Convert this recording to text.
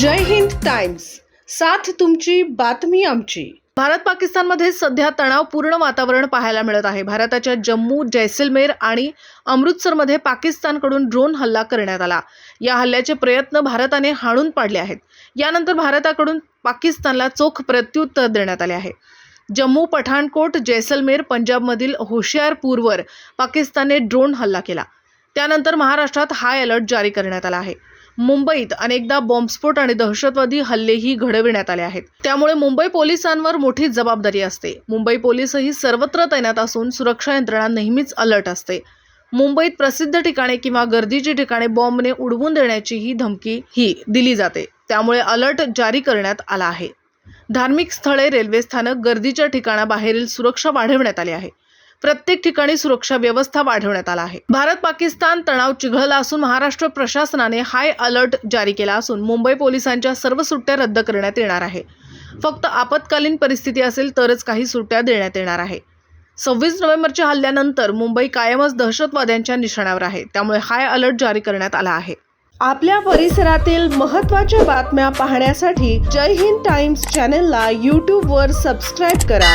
जय Hind Times साथ तुमची बातमी आमची. भारत पाकिस्तानमध्ये सध्या तणावपूर्ण वातावरण पाहायला मिळत आहे. भारताच्या जम्मू जैसलमेर आणि अमृतसरमध्ये पाकिस्तानकडून ड्रोन हल्ला करण्यात आला. या हल्ल्याचे प्रयत्न भारताने हाणून पाडले आहेत. यानंतर भारताकडून पाकिस्तानला चोख प्रत्युत्तर देण्यात आले आहे. जम्मू पठाणकोट जैसलमेर पंजाबमधील होशियारपूरवर पाकिस्तानने ड्रोन हल्ला केला. त्यानंतर महाराष्ट्रात हाय अलर्ट जारी करण्यात आला आहे. मुंबईत अनेकदा बॉम्बस्फोट आणि दहशतवादी हल्लेही घडविण्यात आले आहेत. त्यामुळे मुंबई पोलिसांवर मोठी जबाबदारी असते. मुंबई पोलीसही सर्वत्र तैनात असून सुरक्षा यंत्रणा नेहमीच अलर्ट असते. मुंबईत प्रसिद्ध ठिकाणे किंवा गर्दीची ठिकाणे बॉम्बने उडवून देण्याचीही धमकी ही दिली जाते. त्यामुळे अलर्ट जारी करण्यात आला आहे. धार्मिक स्थळे रेल्वे स्थानक गर्दीच्या ठिकाणाबाहेरील सुरक्षा वाढवण्यात आली आहे. प्रत्येक ठिकाणी सुरक्षा व्यवस्था वाढवण्यात आला आहे. भारत पाकिस्तान तणाव चिघळला असून महाराष्ट्र प्रशासनाने हाय अलर्ट जारी केला असून मुंबई पोलिसांच्या सर्व सुट्ट्या रद्द करण्यात येणार आहे. फक्त आपत्कालीन परिस्थिती असेल तरच काही सुट्ट्या देण्यात येणार आहे. सव्वीस नोव्हेंबरच्या हल्ल्यानंतर मुंबई कायमच दहशतवाद्यांच्या निशाण्यावर आहे. त्यामुळे हाय अलर्ट जारी करण्यात आला आहे. आपल्या परिसरातील महत्त्वाच्या बातम्या पाहण्यासाठी जय हिंद टाइम्स चॅनलला यूट्यूबवर सबस्क्राईब करा.